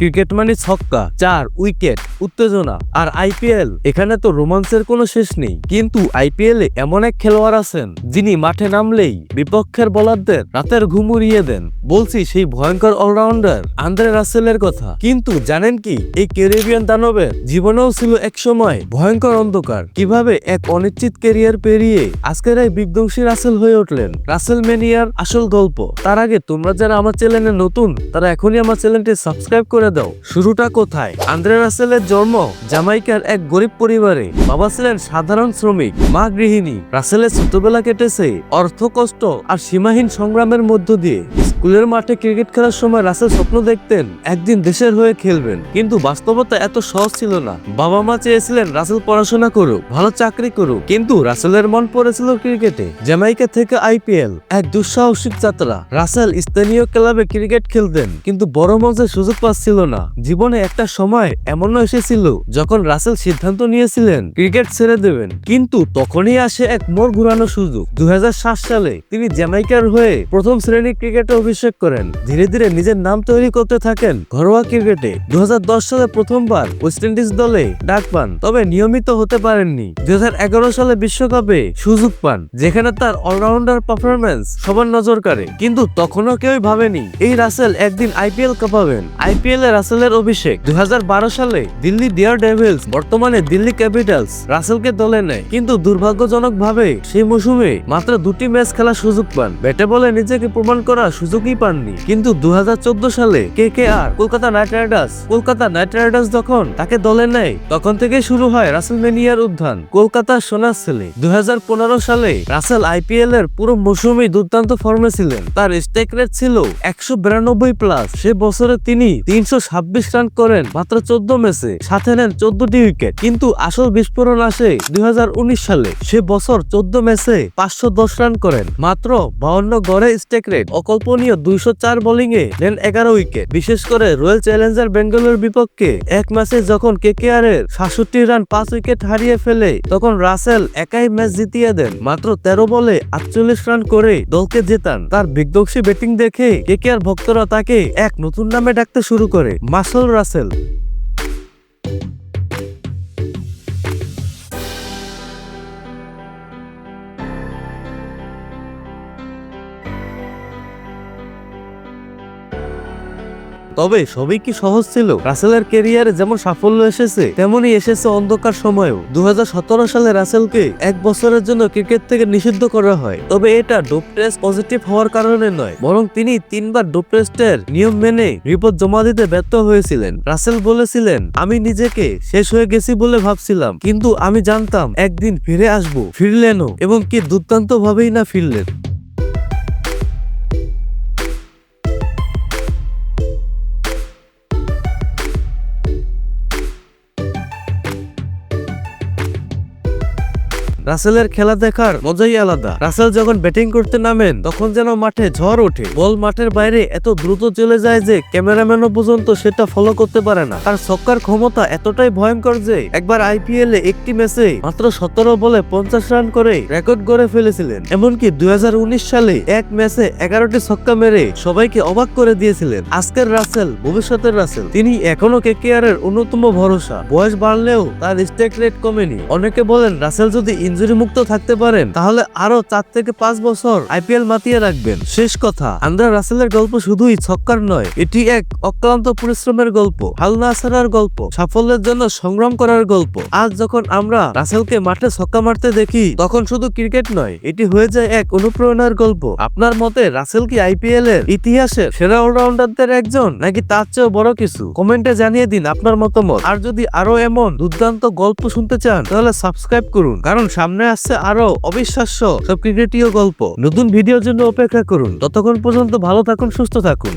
Cricket মানে ছক্কা, চার, উইকেট, উত্তেজনা আর আইপিএল এখানে তো রোমান্সের কোনো শেষ নেই। কিন্তু আইপিএল এ এমন এক খেলোয়াড় আছেন, যিনি মাঠে নামলেই বিপক্ষের বোলারদের রাতের ঘুম উড়িয়ে দেন। বলছি, সেই ভয়ঙ্কর অলরাউন্ডার আন্দ্রে রাসেলের কথা। কিন্তু জানেন কি, এই ক্যারিবিয়ান দানবের জীবনেও ছিল এক সময় ভয়ঙ্কর অন্ধকার। কীভাবে এক অনিশ্চিত ক্যারিয়ার পেরিয়ে আজকের এই বিধ্বংসী রাসেল হয়ে উঠলেন? রাসেল মেনিয়ার আসল গল্প। তার আগে তোমরা যারা আমার চ্যানেলে নতুন, তারা এখনই আমার চ্যানেলটি সাবস্ক্রাইব করে দাও। শুরুটা কোথায়? আন্দ্রে রাসেলের জন্ম জামাইকার এক গরিব পরিবারে। বাবা ছিলেন সাধারণ শ্রমিক, মা গৃহিণী। রাসেলের ছোটবেলা কেটেছে অর্থ কষ্ট আর সীমাহীন সংগ্রামের মধ্য দিয়ে। স্কুলের মাঠে ক্রিকেট খেলার সময় রাসেল স্বপ্ন দেখতেন একদিন দেশের হয়ে খেলবেন। কিন্তু বাস্তবতা এত সহজ ছিল না। বাবা মা চেয়েছিলেন রাসেল পড়াশোনা করুক, ভালো চাকরি করুক। কিন্তু রাসেলের মন পড়েছিল ক্রিকেটে। জ্যামাইকা থেকে আইপিএল, এক দুঃসাহসিক যাত্রা। রাসেল স্থানীয় ক্লাবে ক্রিকেট খেলতেন, কিন্তু বড় মঞ্চের সুযোগ পাচ্ছিল না। জীবনে একটা সময় এমনও এসেছিল যখন রাসেল সিদ্ধান্ত নিয়েছিলেন ক্রিকেট ছেড়ে দেবেন। কিন্তু তখনই আসে এক মোড় ঘুরানো সুযোগ। দু হাজার সাত সালে তিনি জ্যামাইকার হয়ে প্রথম শ্রেণির ক্রিকেটে অভিষেক করেন। ধীরে ধীরে নিজের নাম তৈরি করতে থাকেন ঘরোয়া ক্রিকেটে। দু হাজার দশ সালে প্রথমবার ওয়েস্ট ইন্ডিজ দলে ডাক পান, তবে নিয়মিত হতে পারেননি। দুই সালে বিশ্বকাপে সুযোগ পান, যেখানে তার অলরাউন্ডার পারফরমেন্স সবার নজর কাড়ে। কিন্তু তখনও কেউই ভাবেনি এই রাসেল একদিন আইপিএল কাঁপাবেন। আইপিএল এ রাসেলের অভিষেক দুই হাজার বারো সালে দিল্লি ডিয়ার ডেভিলস, বর্তমানে দিল্লি ক্যাপিটালস রাসেলকে দলে নেয়। কিন্তু দুর্ভাগ্যজনক ভাবে সেই মৌসুমে মাত্র দুটি ম্যাচ খেলার সুযোগ পান। ব্যাটে বলে নিজেকে প্রমাণ করার সুযোগই পাননি। কিন্তু দু হাজার চোদ্দ সালে K K R, Kolkata knight riders, Kolkata knight riders যখন তাকে দলে নেয়, তখন থেকে শুরু হয় রাসেল মেনিয়ার উত্থান কলকাতার সোনার ছেলে। দুই সালে রাসেল আইপিএল এর পুরো মৌসুমে দুর্দান্ত ফর্মে ছিলেন। তার স্ট্রাইক রেট ছিল একশো বিরানব্বই প্লাস। সে বছরে তিনি তিনশো ছাব্বিশ রান করেন মাত্র চোদ্দ ম্যাচে, সাথে নেন চোদ্দটি উইকেট। কিন্তু আসল বিস্ফোরণ আসে দুই হাজার উনিশ সালে। সে বছর চোদ্দ ম্যাচে পাঁচশো দশ রান করেন। মাত্র বাউন্ন গড়ে স্ট্রাইক রেট। অকল্পনীয় দুইশো চার বোলিংয়ে নেন এগারো উইকেট। বিশেষ করে রয়্যাল চ্যালেঞ্জার বেঙ্গালোর বিপক্ষে এক ম্যাচে যখন কেকেআর এর সাতষট্টি রান, পাঁচ উইকেট হারিয়ে ফেলে, তখন রাসেল একাই ম্যাচ জিতিয়ে দেন। মাত্র তেরো বলে আটচল্লিশ রান করে দলকে জেতান। তার বিধ্বংসী ব্যাটিং দেখে কেকেআর ভক্তরা তাকে এক নতুন নামে ডাকতে শুরু করে, মাসল রাসেল। তবে সবই কি সহজ ছিল? রাসেলের কেরিয়ারে যেমন সাফল্য এসেছে, তেমনই এসেছে অন্ধকার সময়েও। দু সালে রাসেলকে এক বছরের জন্য ক্রিকেট থেকে নিষিদ্ধ করা হয়। তবে এটা ডোপ টেস্ট পজিটিভ হওয়ার কারণে নয়, বরং তিনি তিনবার ডোপ টেস্টের নিয়ম মেনে রিপোর্ট জমা দিতে ব্যর্থ হয়েছিলেন। রাসেল বলেছিলেন, আমি নিজেকে শেষ হয়ে গেছি বলে ভাবছিলাম, কিন্তু আমি জানতাম একদিন ফিরে আসব, ফিরলেনও এবং কি দুর্দান্ত ভাবেই না ফিরলেন। রাসেলের খেলা দেখার মজাই আলাদা। রাসেল যখন ব্যাটিং করতে নামেন, তখন যেন মাঠে ঝড় ওঠে। বল মাঠের বাইরে এত দ্রুত চলে যায় যে ক্যামেরাম্যানও পর্যন্ত সেটা ফলো করতে পারে না। তার ছক্কার ক্ষমতা এতটাই ভয়ঙ্কর যে একবার আইপিএল এ একটি ম্যাচে মাত্র সতেরো বলে পঞ্চাশ রান করে রেকর্ড গড়ে ফেলেছিলেন। এমনকি দুই হাজার উনিশ সালে এক ম্যাচে এগারোটি ছক্কা মেরে সবাইকে অবাক করে দিয়েছিলেন। আজকের রাসেল, ভবিষ্যতের রাসেল। তিনি এখনও কেকেআর এর অন্যতম ভরসা। বয়স বাড়লেও তার স্ট্রাইক রেট কমেনি। অনেকে বলেন রাসেল যদি ইনজুরি মুক্ত থাকতে পারেন, তাহলে আরও চার থেকে পাঁচ বছর আইপিএল মাতিয়ে রাখবেন। শেষ কথা, আন্দ্রা রাসেলের গল্প শুধুই ছক্কার নয়, এটি এক অক্লান্ত পরিশ্রমের গল্প, হাল না ছাড়ার গল্প, সাফল্যের জন্য সংগ্রাম করার গল্প। আজ যখন আমরা রাসেলকে মাঠে ছক্কা মারতে দেখি, তখন শুধু ক্রিকেট নয়, এটি হয়ে যায় এক অনুপ্রেরণার গল্প। আপনার মতে রাসেল কি আইপিএল এর ইতিহাসের সেরা অলরাউন্ডারদের একজন, নাকি তার চেয়েও বড় কিছু? কমেন্টে জানিয়ে দিন আপনার মতামত। আর যদি আরও এমন দুর্দান্ত গল্প শুনতে চান, তাহলে সাবস্ক্রাইব করুন, কারণ সামনে আসছে আরও অবিশ্বাস্য সব ক্রিকেটীয় গল্প। নতুন ভিডিওর জন্য অপেক্ষা করুন। ততক্ষণ পর্যন্ত ভালো থাকুন, সুস্থ থাকুন।